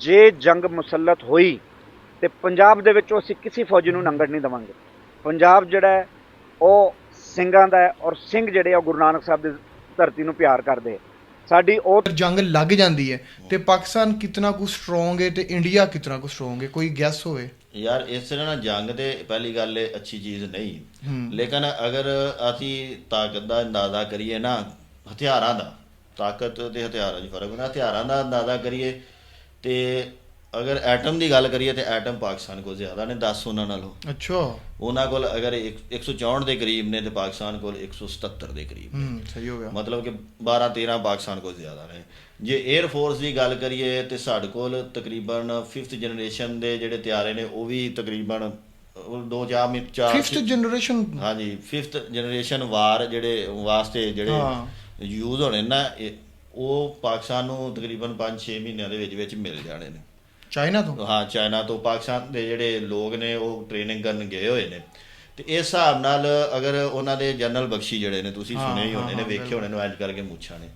ਜੇ ਜੰਗ ਮੁਸੱਲਤ ਹੋਈ ਤੇ ਪੰਜਾਬ ਦੇ ਵਿੱਚੋਂ ਅਸੀਂ ਕਿਸੇ ਫੌਜੀ ਨੂੰ ਨੰਗੜ ਨਹੀਂ ਦਵਾਂਗੇ। ਪੰਜਾਬ ਜਿਹੜਾ ਹੈ ਉਹ ਸਿੰਘਾਂ ਦਾ ਹੈ ਔਰ ਸਿੰਘ ਜਿਹੜੇ ਆ ਗੁਰੂ ਨਾਨਕ ਸਾਹਿਬ ਦੀ ਧਰਤੀ ਨੂੰ ਪਿਆਰ ਕਰਦੇ ਆ। ਸਾਡੀ ਉਹ ਜੰਗ ਲੱਗ ਜਾਂਦੀ ਹੈ ਤੇ ਪਾਕਿਸਤਾਨ ਕਿਤਨਾ ਕੁ ਸਟਰੋਂਗ ਹੈ ਤੇ ਇੰਡੀਆ ਕਿਤਨਾ ਕੁ ਸਟਰੋਂਗ ਹੈ? ਕੋਈ ਗੈਸ ਹੋਵੇ? ਯਾਰ ਇਸ ਤਰ੍ਹਾਂ ਨਾ ਜੰਗ ਤੇ ਪਹਿਲੀ ਗੱਲ ਇਹ ਅੱਛੀ ਚੀਜ਼ ਨਹੀਂ। ਲੇਕਿਨ ਅਗਰ ਅਸੀਂ ਤਾਕਤ ਦਾ ਅੰਦਾਜ਼ਾ ਕਰੀਏ ਨਾ ਹਥਿਆਰਾਂ ਦਾ ਤਾਕਤ ਤੇ ਹਥਿਆਰਾਂ 'ਚ ਫ਼ਰਕ ਹੁੰਦਾ। ਹਥਿਆਰਾਂ ਦਾ ਅੰਦਾਜ਼ਾ ਕਰੀਏ ਤੇ ਅਗਰ ਐਟਮ ਦੀ ਗੱਲ ਕਰੀਏ ਤੇ ਐਟਮ ਪਾਕਿਸਤਾਨ ਕੋਲ ਜ਼ਿਆਦਾ ਨੇ 10 ਉਹਨਾਂ ਨਾਲੋਂ। ਅੱਛਾ। ਉਹਨਾਂ ਕੋਲ ਅਗਰ ਇੱਕ- 164 ਦੇ ਕਰੀਬ ਨੇ ਤੇ ਪਾਕਿਸਤਾਨ ਕੋਲ 177 ਦੇ ਕਰੀਬ ਨੇ। ਹੂੰ ਸਹੀ ਹੋ ਗਿਆ। ਮਤਲਬ ਕਿ 12 13 ਪਾਕਿਸਤਾਨ ਕੋਲ ਜ਼ਿਆਦਾ ਨੇ। ਜੇ 에ਅਰ ਫੋਰਸ ਦੀ ਗੱਲ ਕਰੀਏ ਤੇ ਸਾਡੇ ਕੋਲ ਤਕਰੀਬਨ 5th ਜਨਰੇਸ਼ਨ ਦੇ ਜਿਹੜੇ ਤਿਆਰੇ ਨੇ ਉਹ ਵੀ ਤਕਰੀਬਨ ਦੋ ਚਾਰ ਮਿੰਟ ਚਾਰ 5th ਜਨਰੇਸ਼ਨ ਹਾਂਜੀ 5th ਜਨਰੇਸ਼ਨ ਵਾਰ ਜਿਹੜੇ ਵਾਸਤੇ। ਜਿਹੜੇ ਯੂਜ਼ ਹੋਣੇ ਨਾ ਉਹ ਪਾਕਿਸਤਾਨ ਨੂੰ ਤਕਰੀਬਨ 5-6 ਮਹੀਨਿਆਂ ਦੇ ਵਿੱਚ ਵਿੱਚ ਮਿਲ ਜਾਣੇ ਨੇ। ਚਾਈਨਾ ਤੋਂ? ਹਾਂ ਚਾਈਨਾ ਤੋਂ ਪਾਕਿਸਤਾਨ ਦੇ ਜਿਹੜੇ ਲੋਕ ਨੇ ਉਹ ਟ੍ਰੇਨਿੰਗ ਕਰਨ ਗਏ ਹੋਏ ਨੇ। ਤੇ ਇਸ ਹਿਸਾਬ ਨਾਲ ਅਗਰ ਉਹਨਾਂ ਦੇ ਜਨਰਲ ਬਖਸ਼ੀ ਜਿਹੜੇ ਨੇ ਤੁਸੀਂ ਸੁਣੇ ਹੀ ਹੋਣੇ ਨੇ ਵੇਖੇ ਹੋਣੇ ਨੇ ਅੱਜ ਕਰਕੇ ਮੁੱਛਾਂ ਨੇ।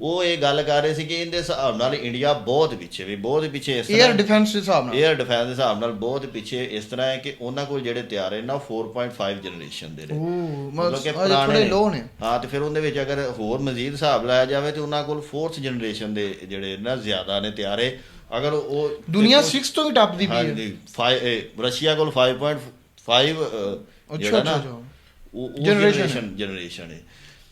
ਉਹ ਇਹ ਗੱਲ ਕਰ ਰਹੇ ਸੀ ਕਿ ਇਹਦੇ ਹਿਸਾਬ ਨਾਲ ਇੰਡੀਆ ਬਹੁਤ ਪਿੱਛੇ ਵੀ ਬਹੁਤ ਪਿੱਛੇ ਇਸ ਤਰ੍ਹਾਂ 에ਅਰ ਡਿਫੈਂਸ ਦੇ ਹਿਸਾਬ ਨਾਲ। 에ਅਰ ਡਿਫੈਂਸ ਦੇ ਹਿਸਾਬ ਨਾਲ ਬਹੁਤ ਪਿੱਛੇ ਇਸ ਤਰ੍ਹਾਂ ਹੈ ਕਿ ਉਹਨਾਂ ਕੋਲ ਜਿਹੜੇ ਤਿਆਰ ਹੈ ਨਾ 4.5 ਜਨਰੇਸ਼ਨ ਦੇ ਨੇ। ਮਤਲਬ ਕਿ ਪੁਰਾਣੇ ਲੋ ਨੇ। ਹਾਂ ਤੇ ਫਿਰ ਉਹਦੇ ਵਿੱਚ ਅਗਰ ਹੋਰ ਮਜ਼ੀਦ ਹਿਸਾਬ ਲਾਇਆ ਜਾਵੇ ਤੇ ਉਹਨਾਂ ਕੋਲ 4th ਜਨਰੇਸ਼ਨ ਦੇ ਜਿਹੜੇ ਨਾ ਜ਼ਿਆਦਾ ਨੇ ਤਿਆਰੇ ਅਗਰ ਉਹ ਦੁਨੀਆ 6 ਤੋਂ ਵੀ ਟੱਪਦੀ ਪਈ ਹੈ। ਰਸ਼ੀਆ ਕੋਲ 5. 5 uh, ਜਿਹੜਾ ਨਾ ਉਹ ਜਨਰੇਸ਼ਨ ਜਨਰੇਸ਼ਨ ਹੈ।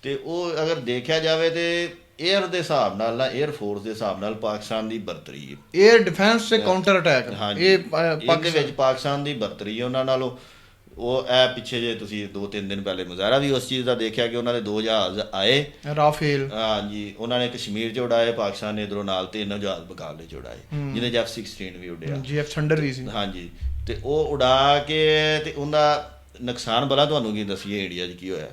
ਤੇ ਉਹ ਅਗਰ ਦੇਖਿਆ ਜਾਵੇ ਤੇ 에ਅਰ ਦੇ ਹਿਸਾਬ ਨਾਲ ਨਾ 에ਅਰ ਫੋਰਸ ਦੇ ਹਿਸਾਬ ਨਾਲ ਪਾਕਿਸਤਾਨ ਦੀ ਬਰਤਰੀ ਹੈ। 에ਅਰ ਡਿਫੈਂਸ ਤੇ ਕਾਊਂਟਰ ਅਟੈਕ ਇਹ ਪਾਕਿਸਤਾਨ ਦੇ ਵਿੱਚ ਪਾਕਿਸਤਾਨ। ਦੀ ਬਰਤਰੀ ਹੈ ਉਹਨਾਂ ਨਾਲੋਂ। ਉਹ ਐ ਪਿੱਛੇ ਜੇ ਤੁਸੀਂ 2-3 ਦਿਨ ਪਹਿਲੇ ਮੁਜ਼ਾਹਰਾ ਵੀ ਉਸ ਚੀਜ਼ ਦਾ ਦੇਖਿਆ ਕਿ ਉਹਨਾਂ ਦੇ ਦੋ ਜਹਾਜ਼ ਆਏ। ਰਾਫੇਲ ਹਾਂਜੀ ਉਹਨਾਂ ਨੇ ਕਸ਼ਮੀਰ 'ਚ ਪਾਕਿਸਤਾਨ ਨੇ ਇਧਰੋਂ ਨਾਲ ਤਿੰਨ ਜਹਾਜ਼ ਬਗਾਲ 'ਚ ਉਡਾਏ। ਜਿਹਨੇ ਜੈਫ 16 ਵੀ ਉਡਿਆ। ਜੀ ਐਫ ਥੰਡਰ ਵੀ ਸੀ। ਹਾਂਜੀ। ਤੇ ਉਹ ਉਡਾ ਕੇ ਤੇ ਉਹਦਾ ਨੁਕਸਾਨ ਬਲਾ ਤੁਹਾਨੂੰ ਕੀ ਦੱਸੀਏ ਇੰਡੀਆ 'ਚ ਕੀ ਹੋਇਆ?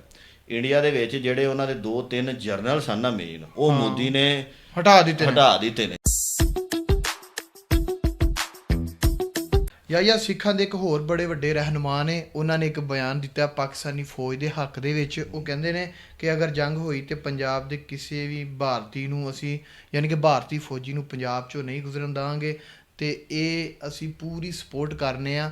ਇੰਡੀਆ ਦੇ ਵਿੱਚ ਜਿਹੜੇ ਉਹਨਾਂ ਦੇ ਦੋ ਤਿੰਨ ਜਰਨਲ ਸਨ ਨਾ ਮੇਨ ਉਹ ਮੋਦੀ ਨੇ ਹਟਾ ਦਿੱਤੇ ਨੇ। ਹਟਾ ਦਿੱਤੇ ਨੇ। ਯਾ ਯਾ ਸਿੱਖਾਂ ਦੇ ਇੱਕ ਹੋਰ ਬੜੇ ਵੱਡੇ ਰਹਿਨੁਮਾ ਨੇ ਉਹਨਾਂ ਨੇ ਇੱਕ ਬਿਆਨ ਦਿੱਤਾ ਪਾਕਿਸਤਾਨੀ ਫੌਜ ਦੇ ਹੱਕ ਦੇ ਵਿੱਚ। ਉਹ ਕਹਿੰਦੇ ਨੇ ਕਿ ਅਗਰ ਜੰਗ ਹੋਈ ਤੇ ਪੰਜਾਬ ਦੇ ਕਿਸੇ ਵੀ ਭਾਰਤੀ ਨੂੰ ਅਸੀਂ ਯਾਨੀ ਕਿ ਭਾਰਤੀ ਫੌਜੀ ਨੂੰ ਪੰਜਾਬ ਚੋਂ ਨਹੀਂ ਗੁਜ਼ਰਨ ਦਾਂਗੇ ਤੇ ਇਹ ਅਸੀਂ ਪੂਰੀ ਸਪੋਰਟ ਕਰਨੇ ਆ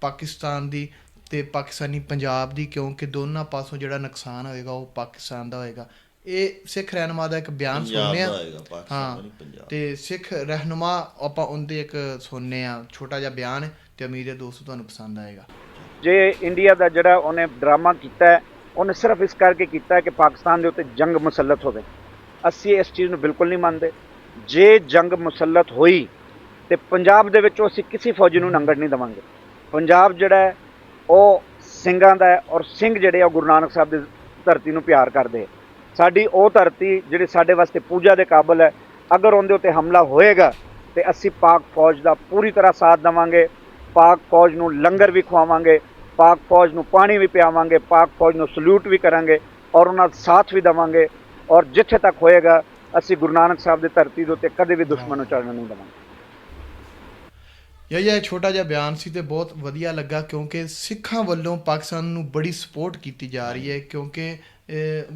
ਪਾਕਿਸਤਾਨ ਦੀ ਤੇ ਪਾਕਿਸਤਾਨੀ ਪੰਜਾਬ ਦੀ ਕਿਉਂਕਿ ਦੋਨਾਂ ਪਾਸੋਂ ਜਿਹੜਾ ਨੁਕਸਾਨ ਹੋਏਗਾ ਉਹ ਪਾਕਿਸਤਾਨ ਦਾ ਹੋਏਗਾ। ਇਹ ਸਿੱਖ ਰਹਿਨੁਮਾ ਦਾ ਇੱਕ ਬਿਆਨ ਸੁਣਨੇ ਆ। ਪੰਜਾਬ। ਤੇ ਸਿੱਖ ਰਹਿਨੁਮਾ ਆਪਾਂ ਉਹਦੇ ਇੱਕ ਸੁਣਨੇ ਆ ਛੋਟਾ ਜਿਹਾ ਬਿਆਨ ਹੈ ਤੇ ਉਮੀਦ ਹੈ ਦੋਸਤੋ ਤੁਹਾਨੂੰ ਪਸੰਦ ਆਏਗਾ। ਜੇ ਇੰਡੀਆ ਦਾ ਜਿਹੜਾ ਉਹਨੇ ਡਰਾਮਾ ਕੀਤਾ ਹੈ ਉਹਨੇ ਸਿਰਫ ਇਸ ਕਰਕੇ ਕੀਤਾ ਹੈ ਕਿ ਪਾਕਿਸਤਾਨ ਦੇ ਉੱਤੇ ਜੰਗ ਮੁਸੱਲਤ ਹੋਵੇ। ਅਸੀਂ ਇਸ ਚੀਜ਼ ਨੂੰ ਬਿਲਕੁਲ ਨਹੀਂ ਮੰਨਦੇ। ਜੇ ਜੰਗ ਮੁਸੱਲਤ ਹੋਈ ਤੇ ਪੰਜਾਬ ਦੇ ਵਿੱਚੋਂ ਅਸੀਂ ਕਿਸੇ ਫੌਜੀ ਨੂੰ ਨੰਗੜ ਨਹੀਂ ਦਵਾਂਗੇ। ਪੰਜਾਬ ਜਿਹੜਾ ਹੈ, ਉਹ ਸਿੰਘਾਂ ਦਾ ਹੈ ਔਰ ਸਿੰਘ ਜਿਹੜੇ ਆ, ਉਹ ਗੁਰੂ ਨਾਨਕ ਸਾਹਿਬ ਦੀ ਧਰਤੀ ਨੂੰ ਪਿਆਰ ਕਰਦੇ ਆ। ਸਾਡੀ ਉਹ ਧਰਤੀ ਜਿਹੜੀ ਸਾਡੇ ਵਾਸਤੇ ਪੂਜਾ ਦੇ ਕਾਬਲ ਹੈ, ਅਗਰ ਉਹਦੇ ਉੱਤੇ ਹਮਲਾ ਹੋਏਗਾ, ਤੇ ਅਸੀਂ ਪਾਕ ਫੌਜ ਦਾ ਪੂਰੀ ਤਰ੍ਹਾਂ ਸਾਥ ਦੇਵਾਂਗੇ, ਪਾਕ ਫੌਜ ਨੂੰ ਲੰਗਰ ਵੀ ਖਵਾਵਾਂਗੇ, ਪਾਕ ਫੌਜ ਨੂੰ ਪਾਣੀ ਵੀ ਪਿਆਵਾਂਗੇ, ਪਾਕ ਫੌਜ ਨੂੰ ਸਲੂਟ ਵੀ ਕਰਾਂਗੇ ਔਰ ਉਹਨਾਂ ਦਾ ਸਾਥ ਵੀ ਦੇਵਾਂਗੇ। ਔਰ ਜਿੱਥੇ ਤੱਕ ਹੋਏਗਾ, ਅਸੀਂ ਗੁਰੂ ਨਾਨਕ ਸਾਹਿਬ ਦੀ ਧਰਤੀ ਦੇ ਉੱਤੇ ਕਦੇ ਵੀ ਦੁਸ਼ਮਣ ਨੂੰ ਚੜਨ ਨਹੀਂ ਦੇਵਾਂਗੇ। ਯਾ ਇਹ ਛੋਟਾ ਜਿਹਾ ਬਿਆਨ ਸੀ ਤੇ ਬਹੁਤ ਵਧੀਆ ਲੱਗਾ ਕਿਉਂਕਿ ਸਿੱਖਾਂ ਵੱਲੋਂ ਪਾਕਿਸਤਾਨ ਨੂੰ ਬੜੀ ਸਪੋਰਟ ਕੀਤੀ ਜਾ ਰਹੀ ਹੈ ਕਿਉਂਕਿ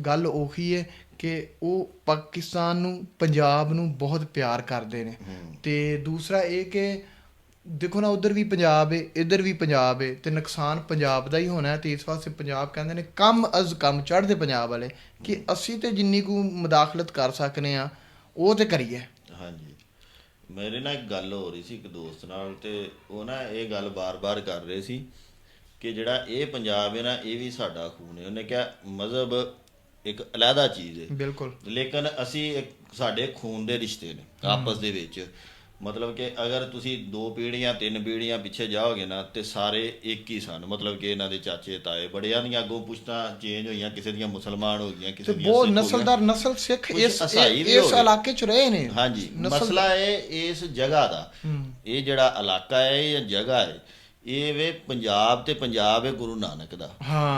ਗੱਲ ਉਹੀ ਹੈ ਕਿ ਉਹ ਪਾਕਿਸਤਾਨ ਨੂੰ ਪੰਜਾਬ ਨੂੰ ਬਹੁਤ ਪਿਆਰ ਕਰਦੇ ਨੇ। ਤੇ ਦੂਸਰਾ ਇਹ ਕਿ ਦੇਖੋ ਨਾ ਉਧਰ ਵੀ ਪੰਜਾਬ ਹੈ ਇੱਧਰ ਵੀ ਪੰਜਾਬ ਹੈ ਤੇ ਨੁਕਸਾਨ ਪੰਜਾਬ ਦਾ ਹੀ ਹੋਣਾ ਹੈ ਤੇ ਇਸ ਵਾਸਤੇ ਪੰਜਾਬ ਕਹਿੰਦੇ ਨੇ ਕੰਮ ਅਜ਼ ਕੰਮ ਚੜ੍ਹਦੇ ਪੰਜਾਬ ਵਾਲੇ ਕਿ ਅਸੀਂ ਤੇ ਜਿੰਨੀ ਕੁ ਮੁਦਾਖਲਤ ਕਰ ਸਕਨੇ ਆ ਉਹ ਤੇ ਕਰੀਏ। ਹਾਂਜੀ। ਮੇਰੇ ਨਾਲ ਇੱਕ ਗੱਲ ਹੋ ਰਹੀ ਸੀ ਇੱਕ ਦੋਸਤ ਨਾਲ ਤੇ ਉਹ ਨਾ ਇਹ ਗੱਲ ਬਾਰ-ਬਾਰ ਕਰ ਰਹੇ ਸੀ ਕਿ ਜਿਹੜਾ ਇਹ ਪੰਜਾਬ ਹੈ ਨਾ ਇਹ ਵੀ ਸਾਡਾ ਖੂਨ ਹੈ। ਉਹਨੇ ਕਿਹਾ ਮਜ਼ਹਬ ਇੱਕ ਅਲੱਗਾ ਚੀਜ਼ ਹੈ। ਬਿਲਕੁਲ। ਲੇਕਿਨ ਅਸੀਂ ਸਾਡੇ ਖੂਨ ਦੇ ਰਿਸ਼ਤੇ ਨੇ ਆਪਸ ਦੇ ਵਿੱਚ। ਮਤਲਬ ਕਿ ਅਗਰ ਤੁਸੀਂ ਦੋ ਪੀੜ੍ਹੀਆਂ ਤਿੰਨ ਪੀੜ੍ਹੀਆਂ ਪਿੱਛੇ ਜਾਓਗੇ ਨਾ ਤੇ ਸਾਰੇ ਇੱਕ ਹੀ ਸਨ ਮਤਲਬ ਕਿ ਇਹਨਾਂ ਦੇ ਚਾਚੇ ਤਾਏ ਬੜਿਆਂ ਦੀਆਂ ਅੱਗੋਂ ਪੁਸ਼ਤਾਂ ਚੇਂਜ ਹੋਈਆਂ ਕਿਸੇ ਦੀਆਂ ਮੁਸਲਮਾਨ ਹੋ ਗਈਆਂ ਕਿਸੇ ਦੀਆਂ ਬਹੁਤ ਨਸਲਦਾਰ ਨਸਲ ਸਿੱਖ ਇਸ ਇਸ। ਇਲਾਕੇ ਚ ਰਹੇ ਨੇ ਹਾਂਜੀ ਮਸਲਾ ਹੈ ਇਸ ਜਗ੍ਹਾ ਦਾ। ਇਹ ਜਿਹੜਾ ਇਲਾਕਾ ਹੈ ਜਾਂ ਜਗ੍ਹਾ ਹੈ ਇਹ ਵੇ ਪੰਜਾਬ ਤੇ ਪੰਜਾਬ ਹੈ ਗੁਰੂ ਨਾਨਕ ਦਾ।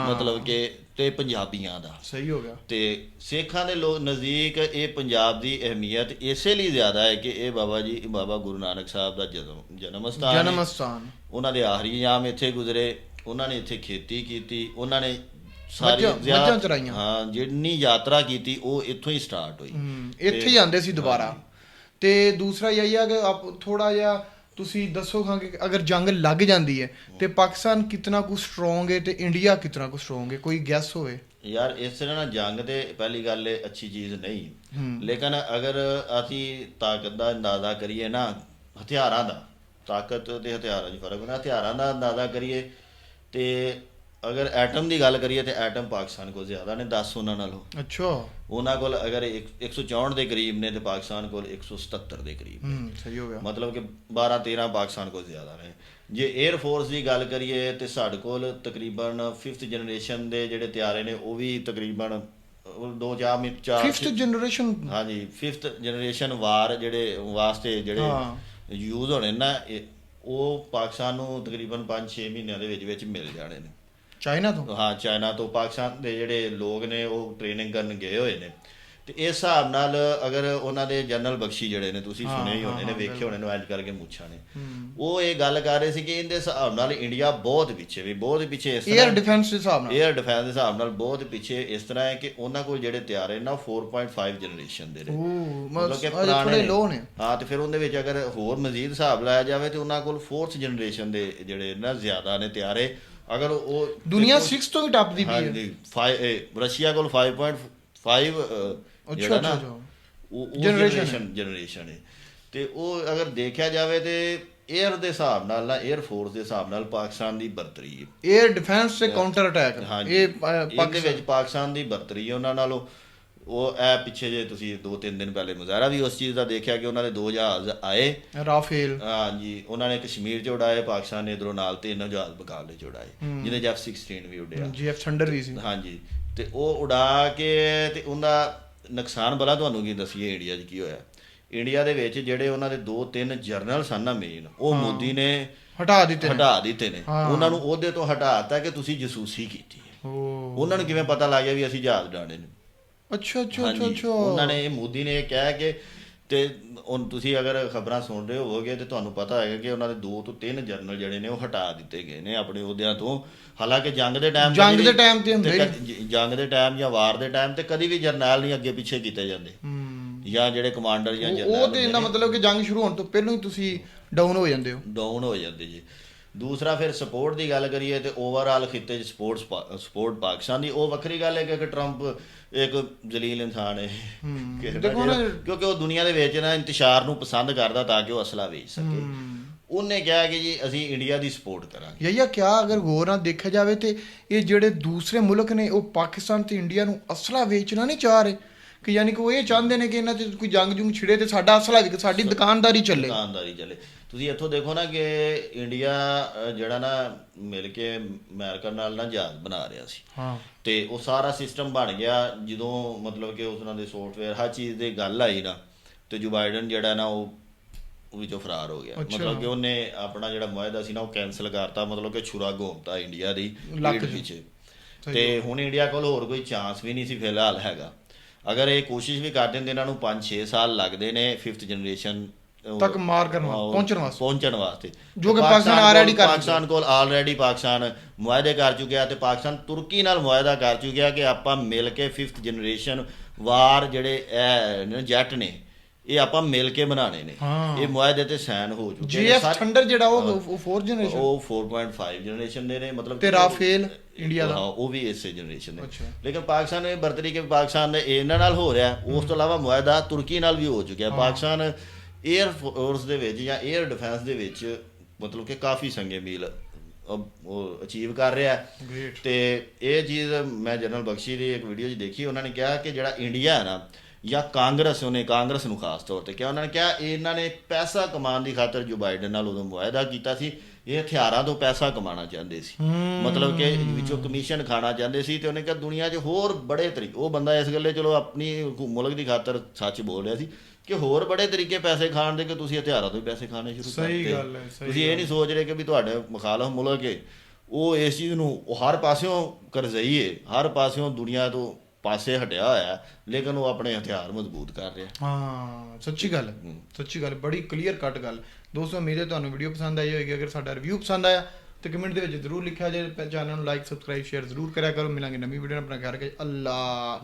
ਮਤਲਬ ਕਿ ਤੇ ਪੰਜਾਬੀਆਂ ਦਾ। ਸਹੀ ਹੋ ਗਿਆ। ਤੇ ਸਿੱਖਾਂ ਦੇ ਲੋਕ ਨਜ਼ਦੀਕ ਇਹ ਪੰਜਾਬ ਦੀ ਅਹਿਮੀਅਤ ਇਸੇ ਲਈ ਜ਼ਿਆਦਾ ਹੈ ਕਿ ਇਹ ਬਾਬਾ ਜੀ ਇਹ ਬਾਬਾ ਗੁਰੂ ਨਾਨਕ ਸਾਹਿਬ ਦਾ ਜਨਮ ਜਨਮ ਸਥਾਨ ਜਨਮ ਸਥਾਨ। ਉਹਨਾਂ ਦੇ ਆਖਰੀ ਯਾਮ ਇੱਥੇ ਗੁਜ਼ਰੇ ਉਹਨਾਂ ਨੇ ਇੱਥੇ ਖੇਤੀ ਕੀਤੀ ਉਹਨਾਂ ਨੇ ਸਾਰੀ ਮੱਝਾਂ- ਚਰਾਈਆਂ। ਹਾਂ ਜਿੰਨੀ ਯਾਤਰਾ ਕੀਤੀ ਉਹ ਇੱਥੋਂ ਹੀ ਸਟਾਰਟ ਹੋਈ। ਇੱਥੇ ਹੀ ਆਂਦੇ ਸੀ ਦੁਬਾਰਾ। ਤੇ ਦੂਸਰਾ ਇਹ ਆ ਕਿ ਆਪ ਥੋੜਾ ਜਿਹਾ ਤੁਸੀਂ ਦੱਸੋ ਹਾਂ ਕਿ ਅਗਰ ਜੰਗ ਲੱਗ ਜਾਂਦੀ ਹੈ ਤੇ ਪਾਕਿਸਤਾਨ ਕਿਤਨਾ ਕੁ ਸਟਰੋਂਗ ਹੈ ਤੇ ਇੰਡੀਆ ਕਿਤਨਾ ਕੁ ਸਟਰੋਂਗ ਹੈ? ਕੋਈ ਗੈਸ ਹੋਵੇ? ਯਾਰ ਇਸ ਤਰ੍ਹਾਂ ਨਾ ਜੰਗ ਤੇ ਪਹਿਲੀ ਗੱਲ ਇਹ ਅੱਛੀ ਚੀਜ਼ ਨਹੀਂ। ਲੇਕਿਨ ਅਗਰ ਅਸੀਂ ਤਾਕਤ ਦਾ ਅੰਦਾਜ਼ਾ ਕਰੀਏ ਨਾ ਹਥਿਆਰਾਂ ਦਾ ਤਾਕਤ ਤੇ ਹਥਿਆਰਾਂ 'ਚ ਫ਼ਰਕ ਹੁੰਦਾ ਹਥਿਆਰਾਂ ਦਾ ਅੰਦਾਜ਼ਾ ਕਰੀਏ ਤੇ ਅਗਰ ਐਟਮ ਦੀ ਗੱਲ ਕਰੀਏ ਤੇ ਐਟਮ ਪਾਕਿਸਤਾਨ ਕੋਲ ਜ਼ਿਆਦਾ ਨੇ 10 ਉਹਨਾਂ ਨਾਲੋਂ। ਅੱਛਾ। ਉਹਨਾਂ ਕੋਲ ਅਗਰ ਇੱਕ- 164 ਦੇ ਕਰੀਬ ਨੇ ਤੇ ਪਾਕਿਸਤਾਨ ਕੋਲ 177 ਦੇ ਕਰੀਬ ਨੇ। ਸਹੀ ਹੋ ਗਿਆ। ਮਤਲਬ ਕਿ 12 13 ਪਾਕਿਸਤਾਨ ਕੋਲ ਜ਼ਿਆਦਾ ਨੇ। ਜੇ 에ਅਰ ਫੋਰਸ ਦੀ ਗੱਲ ਕਰੀਏ ਤੇ ਸਾਡੇ ਕੋਲ ਤਕਰੀਬਨ 5th ਜਨਰੇਸ਼ਨ ਦੇ ਜਿਹੜੇ ਤਿਆਰੇ ਨੇ ਉਹ ਵੀ ਤਕਰੀਬਨ ਦੋ ਚਾਰ ਮਿੰਟ ਚਾਰ 5th ਜਨਰੇਸ਼ਨ ਹਾਂਜੀ 5th ਜਨਰੇਸ਼ਨ ਵਾਰ ਜਿਹੜੇ ਵਾਸਤੇ ਜਿਹੜੇ। ਯੂਜ਼ ਹੋਣੇ ਨਾ ਉਹ ਪਾਕਿਸਤਾਨ ਨੂੰ ਤਕਰੀਬਨ 5-6 ਮਹੀਨਿਆਂ ਦੇ ਵਿੱਚ ਵਿੱਚ ਮਿਲ ਜਾਣੇ ਨੇ। ਚਾਈਨਾ ਤੋਂ? ਹਾਂ ਚਾਈਨਾ ਤੋਂ। ਪਾਕਿਸਤਾਨ ਦੇ ਜਿਹੜੇ ਲੋਕ ਨੇ ਉਹ ਟ੍ਰੇਨਿੰਗ ਕਰਨ ਗਏ ਹੋਏ ਨੇ। ਤੇ ਇਸ ਹਿਸਾਬ ਨਾਲ ਅਗਰ ਉਹਨਾਂ ਦੇ ਜਨਰਲ ਬਖਸ਼ੀ ਜਿਹੜੇ ਨੇ ਤੁਸੀਂ ਸੁਣੇ ਹੀ ਹੋਣੇ ਨੇ ਵੇਖੇ ਹੋਣੇ ਨੇ ਐਡ ਕਰਕੇ ਮੁੱਛਾਂ ਨੇ। ਉਹ ਇਹ ਗੱਲ ਕਰ ਰਹੇ ਸੀ ਕਿ ਇਹਦੇ ਹਿਸਾਬ ਨਾਲ ਇੰਡੀਆ ਬਹੁਤ ਪਿੱਛੇ ਵੀ ਬਹੁਤ ਪਿੱਛੇ ਇਸ 에ਅਰ ਡਿਫੈਂਸ ਦੇ ਹਿਸਾਬ ਨਾਲ। 에ਅਰ ਡਿਫੈਂਸ ਦੇ ਹਿਸਾਬ ਨਾਲ ਬਹੁਤ ਪਿੱਛੇ ਇਸ ਤਰ੍ਹਾਂ ਹੈ ਕਿ ਉਹਨਾਂ ਕੋਲ ਜਿਹੜੇ ਤਿਆਰ ਹੈ ਨਾ 4.5 ਜਨਰੇਸ਼ਨ ਦੇ ਨੇ। ਉਹ ਮਤਲਬ ਕਿ ਅਜੇ ਪੁਰਾਣੇ। ਲੋ ਨੇ। ਹਾਂ ਤੇ ਫਿਰ ਉਹਦੇ ਵਿੱਚ ਅਗਰ ਹੋਰ ਮਜ਼ੀਦ ਹਿਸਾਬ ਲਾਇਆ ਜਾਵੇ ਤੇ ਉਹਨਾਂ ਕੋਲ 4th ਜਨਰੇਸ਼ਨ ਦੇ ਜਿਹੜੇ ਨਾ ਜ਼ਿਆਦਾ ਨੇ ਤਿਆਰੇ ਅਗਰ ਉਹ ਦੁਨੀਆ 6 ਤੋਂ ਹੀ ਟੱਪਦੀ ਪਈ ਹੈ। ਹਾਂਜੀ 5 ਰਸ਼ੀਆ ਕੋਲ 5.5 ਜਿਹੜਾ ਉਹ ਜਨਰੇਸ਼ਨ ਜਨਰੇਸ਼ਨ ਹੈ। ਤੇ ਉਹ ਅਗਰ ਦੇਖਿਆ ਜਾਵੇ ਤੇ 에ਅਰ ਦੇ ਹਿਸਾਬ ਨਾਲ ਨਾ 에ਅਰ ਫੋਰਸ ਦੇ ਹਿਸਾਬ ਨਾਲ ਪਾਕਿਸਤਾਨ ਦੀ ਬਰਤਰੀ ਹੈ। 에ਅਰ ਡਿਫੈਂਸ ਤੇ ਕਾਊਂਟਰ ਅਟੈਕ ਇਹ ਪਾਕਿਸਤਾਨ ਵਿੱਚ ਪਾਕਿਸਤਾਨ ਦੀ ਬਰਤਰੀ ਹੈ ਉਹਨਾਂ ਨਾਲੋਂ। ਉਹ ਇਹ ਪਿੱਛੇ ਜੇ ਤੁਸੀਂ ਦੋ ਤਿੰਨ ਦਿਨ ਪਹਿਲੇ ਮੁਜ਼ਾਹਰਾ ਵੀ ਉਸ ਚੀਜ਼ ਦਾ ਦੇਖਿਆ ਕਿ ਉਹਨਾਂ ਦੇ ਦੋ ਜਹਾਜ਼ ਆਏ। ਰਾਫੇਲ। ਹਾਂਜੀ ਉਹਨਾਂ ਨੇ ਕਸ਼ਮੀਰ ਚ ਉਡਾਏ ਪਾਕਿਸਤਾਨ ਨੇ ਇਧਰੋਂ ਨਾਲ ਤਿੰਨ ਜਹਾਜ਼ ਬਕਾਲੇ ਚ ਉਡਾਏ ਜਿਹਦੇ ਚ F16 ਵੀ ਉੱਡਿਆ। ਜੀਐਫ ਥੰਡਰ ਵੀ ਸੀ। ਹਾਂਜੀ ਤੇ ਉਹ ਉਡਾ ਕੇ ਤੇ ਉਹਦਾ ਨੁਕਸਾਨ ਬਲਾ ਤੁਹਾਨੂੰ ਕੀ ਦਸੀਏ ਇੰਡੀਆ 'ਚ ਕੀ ਹੋਇਆ? ਇੰਡੀਆ ਦੇ ਵਿੱਚ ਜਿਹੜੇ ਉਹਨਾਂ ਦੇ ਦੋ ਤਿੰਨ ਜਰਨਲ ਸਨ ਨਾ ਮੇਨ ਉਹ ਮੋਦੀ ਨੇ ਹਟਾ ਦਿੱਤੇ ਹਟਾ ਦਿੱਤੇ ਨੇ। ਉਹਨਾਂ ਨੂੰ ਉਹਦੇ ਤੋਂ ਹਟਾਤਾ ਕਿ ਤੁਸੀਂ ਜਸੂਸੀ ਕੀਤੀ ਹੈ। ਉਹਨਾਂ ਨੂੰ ਕਿਵੇਂ ਪਤਾ ਲੱਗ ਗਿਆ ਵੀ ਅਸੀਂ ਜਹਾਜ਼ ਉਡਾਣੇ ਨੇ? ਅੱਛਾ ਅੱਛਾ ਅੱਛਾ ਹਾਂਜੀ, ਅੱਛਾ। ਉਹਨਾਂ ਨੇ ਮੋਦੀ ਨੇ ਇਹ ਕਿਹਾ ਕਿ ਤੇ ਹੁਣ ਤੁਸੀਂ ਅਗਰ ਖਬਰਾਂ ਸੁਣ ਰਹੇ ਹੋਵੋਗੇ ਤੇ ਤੁਹਾਨੂੰ ਪਤਾ ਹੋਏਗਾ ਕਿ ਉਹਨਾਂ ਦੇ ਦੋ ਤੋਂ ਤਿੰਨ ਜਰਨਲ ਜਿਹੜੇ ਨੇ ਉਹ ਹਟਾ ਦਿੱਤੇ ਗਏ ਨੇ ਆਪਣੇ ਅਹੁਦਿਆਂ ਤੋਂ। ਹਾਲਾਂਕਿ ਜੰਗ ਦੇ ਟਾਈਮ ਜੰਗ ਦੇ time ਤੇ ਹੁੰਦੇ ਜੰਗ ਦੇ ਟਾਈਮ ਜਾਂ ਵਾਰ ਦੇ ਟਾਈਮ ਤੇ ਕਦੀ ਵੀ ਜਰਨੈਲ ਨਹੀਂ ਅੱਗੇ ਪਿੱਛੇ ਕੀਤੇ ਜਾਂਦੇ। ਹੂੰ। ਜਾਂ ਜਿਹੜੇ ਕਮਾਂਡਰ ਜਾਂ ਉਹ- ਜਰਨੈਲ ਉਹ ਤੇ ਇਹਦਾ ਮਤਲਬ ਕਿ ਜੰਗ ਸ਼ੁਰੂ ਹੋਣ ਤੋਂ ਪਹਿਲਾਂ ਹੀ ਤੁਸੀਂ ਡਾਊਨ ਹੋ ਜਾਂਦੇ ਹੋ। ਡਾਊਨ ਹੋ ਜਾਂਦੇ ਜੀ। ਦੂਸਰਾ ਫਿਰ ਸਪੋਰਟ ਦੀ ਗੱਲ ਕਰੀਏ ਤੇ ਓਵਰਆਲ ਖਿੱਤੇ 'ਚ ਸਪੋਰਟਸ ਸਪੋਰਟ ਪਾਕਿਸਤਾਨ ਦੀ ਉਹ ਵੱਖਰੀ ਗੱਲ ਹੈ ਕਿ ਟਰੰਪ ਇੱਕ ਜਲੀਲ ਇਨਸਾਨ ਹੈ। ਕਿਉਂਕਿ ਉਹ ਦੁਨੀਆ ਦੇ ਵਿੱਚ ਨਾ ਇੰਤਸ਼ਾਰ ਨੂੰ ਪਸੰਦ ਕਰਦਾ ਤਾਂ ਕਿ ਉਹ ਅਸਲਾ ਵੇਚ ਸਕੇ। ਉਹਨੇ ਕਿਹਾ ਕਿ ਜੀ ਅਸੀਂ ਇੰਡੀਆ ਦੀ ਸਪੋਰਟ ਕਰਾਂਗੇ। ਯਾ ਕਿਆ ਅਗਰ ਗੌਰ ਨਾਲ ਦੇਖਿਆ ਜਾਵੇ ਤੇ ਇਹ ਜਿਹੜੇ ਦੂਸਰੇ ਮੁਲਕ ਨੇ ਉਹ ਪਾਕਿਸਤਾਨ ਤੇ ਇੰਡੀਆ ਨੂੰ ਅਸਲਾ ਵੇਚਣਾ ਨਹੀਂ ਚਾਹ ਰਹੇ। ਕਿ ਯਾਨੀ ਕਿ ਉਹ ਇਹ ਚਾਹੁੰਦੇ ਨੇ ਕਿ ਇਹਨਾਂ ਤੇ ਕੋਈ ਜੰਗ ਜੁੰਗ ਛਿੜੇ ਤੇ ਸਾਡਾ ਅਸਲਾ ਵਿਕ ਸਾਡੀ ਦੁਕਾਨਦਾਰੀ ਚੱਲੇ। ਦੁਕਾਨਦਾਰੀ ਚੱਲੇ। ਤੁਸੀਂ ਇੱਥੋਂ ਦੇਖੋ ਨਾ ਕਿ ਇੰਡੀਆ ਜਿਹੜਾ ਨਾ ਮਿਲ ਕੇ ਅਮਰੀਕਾ ਨਾਲ ਨਾ ਜਹਾਜ਼ ਬਣਾ ਰਿਹਾ ਸੀ। ਹਾਂ। ਤੇ ਉਹ ਸਾਰਾ ਸਿਸਟਮ ਬਣ ਗਿਆ ਜਦੋਂ ਮਤਲਬ ਕਿ ਉਹਨਾਂ ਦੇ ਸੌਫਟਵੇਅਰ ਹਰ ਚੀਜ਼ ਦੀ ਗੱਲ ਆਈ ਨਾ ਤੇ ਜੋ ਬਾਈਡਨ ਜਿਹੜਾ ਨਾ ਉਹ ਉਹ ਵਿੱਚੋਂ ਫਰਾਰ ਹੋ ਗਿਆ। ਮਤਲਬ ਕਿ ਉਹਨੇ ਆਪਣਾ ਜਿਹੜਾ ਮੁਆਹਦਾ ਸੀ ਨਾ ਉਹ ਕੈਨਸਲ ਕਰਤਾ ਮਤਲਬ ਕਿ ਛੁਰਾ ਘੋਮਤਾ ਇੰਡੀਆ ਦੀ ਲੱਕ ਚ। ਵਿੱਚ। ਤੇ ਹੁਣ ਇੰਡੀਆ ਕੋਲ ਹੋਰ ਕੋਈ ਚਾਂਸ ਵੀ ਨਹੀਂ ਸੀ ਫਿਲਹਾਲ ਹੈਗਾ। ਅਗਰ ਇਹ ਕੋਸ਼ਿਸ਼ ਵੀ ਕਰਦੇ ਨੇ ਇਹਨਾਂ ਨੂੰ 5-6 ਸਾਲ ਲੱਗਦੇ ਨੇ 5th ਜਨਰੇਸ਼ਨ ਤੱਕ ਮਾਰ ਕਰਨ ਵਾਸਤੇ, ਪਹੁੰਚਣ ਵਾਸਤੇ। ਪਹੁੰਚਣ ਵਾਸਤੇ। ਜੋ ਕਿ ਪਾਕਿਸਤਾਨ ਕੋਲ- already ਕਰ ਪਾਕਿਸਤਾਨ ਕੋਲ ਆਲਰੇਡੀ ਪਾਕਿਸਤਾਨ ਮੁਆਹਦੇ ਕਰ ਚੁੱਕਿਆ ਤੇ ਪਾਕਿਸਤਾਨ ਤੁਰਕੀ ਨਾਲ ਮੁਆਹਦਾ ਕਰ ਚੁੱਕਿਆ ਕਿ ਆਪਾਂ ਮਿਲ ਕੇ 5th ਜਨਰੇਸ਼ਨ ਵਾਰ ਜਿਹੜੇ ਇਹ ਨੇ ਜੈਟ ਨੇ ਇਹ ਆਪਾਂ ਮਿਲ ਕੇ ਬਣਾਣੇ ਨੇ। ਹਾਂ। ਇਹ ਮੁਆਹਦੇ ਤੇ ਸਾਈਨ ਹੋ ਚੁੱਕੇ ਨੇ। ਜੀਐਫ ਸਾਰੇ- ਥੰਡਰ ਜਿਹੜਾ ਉਹ ਉਹ 4 ਜਨਰੇਸ਼ਨ ਉਹ 4.5 ਜਨਰੇਸ਼ਨ ਦੇ ਨੇ ਮਤਲਬ ਤੇ ਕਿ ਰਾਫੇਲ ਇੰਡੀਆ ਦਾ? ਹਾਂ ਉਹ ਵੀ ਇਸੇ ਜਨਰੇਸ਼ਨ ਦੇ। ਅੱਛਾ। ਲੇਕਿਨ ਪਾਕਿਸਤਾਨ ਨੇ ਬਰਤਰੀ ਕਿ ਪਾਕਿਸਤਾਨ ਨੇ ਇਹਨਾਂ ਨਾਲ ਹੋ ਰਿਹਾ। ਉਸ ਤੋਂ ਇਲਾਵਾ ਮੁਆਹਦਾ ਤੁਰਕੀ ਨਾਲ ਵੀ ਹੋ ਚੁੱਕਿਆ। ਪਾਕਿਸਤਾਨ 에ਅਰ ਫੋਰਸ ਦੇ ਵਿੱਚ ਜਾਂ 에ਅਰ ਡਿਫੈਂਸ ਦੇ ਵਿੱਚ ਮਤਲਬ ਕਿ ਕਾਫੀ ਸੰਗੇ ਮੀਲ ਉਹ ਅਚੀਵ ਕਰ ਰਿਹਾ ਤੇ ਇਹ ਚੀਜ਼ ਮੈਂ ਜਨਰਲ ਬਖਸ਼ੀ ਦੀ ਇੱਕ ਵੀਡੀਓ 'ਚ ਦੇਖੀ ਉਹਨਾਂ ਨੇ ਕਿਹਾ ਕਿ ਜਿਹੜਾ ਇੰਡੀਆ ਹੈ ਨਾ ਜਾਂ ਕਾਂਗਰਸ ਉਹਨੇ ਕਾਂਗਰਸ ਨੂੰ ਖਾਸ ਤੌਰ ਤੇ ਕਿਹਾ ਉਹਨਾਂ ਨੇ ਕਿਹਾ ਇਹਨਾਂ ਨੇ ਪੈਸਾ ਕਮਾਉਣ ਦੀ ਖਾਤਰ ਜੋ ਬਾਈਡਨ ਨਾਲ ਉਦੋਂ ਮੁਆਹਦਾ ਕੀਤਾ ਸੀ ਇਹ ਹਥਿਆਰਾਂ ਤੋਂ ਪੈਸਾ ਕਮਾਉਣਾ ਚਾਹੁੰਦੇ ਸੀ। ਮਤਲਬ ਕਿ ਵਿੱਚੋਂ ਕਮਿਸ਼ਨ ਖਾਣਾ ਚਾਹੁੰਦੇ ਸੀ ਤੇ ਉਹਨੇ ਕਿਹਾ ਦੁਨੀਆ 'ਚ ਹੋਰ ਬੜੇ ਤਰੀਕੇ ਉਹ ਬੰਦਾ ਇਸ ਗੱਲੇ ਚਲੋ ਆਪਣੀ ਮੁਲਕ ਦੀ ਖਾਤਰ ਸੱਚ ਬੋਲ ਰਿਹਾ ਸੀ। ਕਿ ਹੋਰ ਬੜੇ ਤਰੀਕੇ ਪੈਸੇ ਖਾਣ ਦੇ ਕਿ ਤੁਸੀਂ ਹਥਿਆਰਾਂ ਤੋਂ ਹੀ ਪੈਸੇ ਖਾਣੇ ਸ਼ੁਰੂ ਕਰ ਸਹੀ ਗੱਲ ਹੈ, ਸਹੀ ਤੁਸੀਂ ਇਹ ਨਹੀਂ ਸੋਚ ਰਹੇ ਕਿ ਵੀ ਤੁਹਾਡੇ ਮੁਖਾਲਫ ਮੁਲਕ ਹੈ ਉਹ ਇਸ ਚੀਜ਼ ਨੂੰ ਉਹ ਹਰ ਪਾਸਿਓਂ ਕਰਜ਼ਈ ਹੈ ਹਰ ਪਾਸਿਓਂ ਦੁਨੀਆ ਤੋਂ ਪਾਸੇ ਹਟਿਆ ਹੋਇਆ ਹੈ, ਲੇਕਿਨ ਉਹ ਆਪਣੇ ਹਥਿਆਰ ਮਜ਼ਬੂਤ ਕਰ ਰਿਹਾ। ਹਾਂ ਸੱਚੀ ਗੱਲ। ਸੱਚੀ ਗੱਲ ਬੜੀ ਕਲੀਅਰ ਕੱਟ ਗੱਲ। ਦੋਸਤੋ ਹੈ ਤੁਹਾਨੂੰ ਵੀਡੀਓ ਪਸੰਦ ਆਈ ਹੋਵੇਗੀ ਅਗਰ ਸਾਡਾ ਰਿਵਿਊ ਪਸੰਦ ਆਇਆ ਤੇ ਕਮੈਂਟ ਦੇ ਵਿੱਚ ਜ਼ਰੂਰ ਲਿਖਿਆ ਜੇ ਚੈਨਲ ਨੂੰ ਲਾਈਕ ਸਬਸਕ੍ਰਾਈਬ ਸ਼ੇਅਰ ਜ਼ਰੂਰ ਕਰਿਆ ਕਰੋ। ਮਿਲਾਂਗੇ ਨਵੀਂ ਵੀਡੀਓ ਨਾਲ। ਆਪਣਾ ਖਿਆਲ ਰੱਖਿਓ ਅੱਲਾ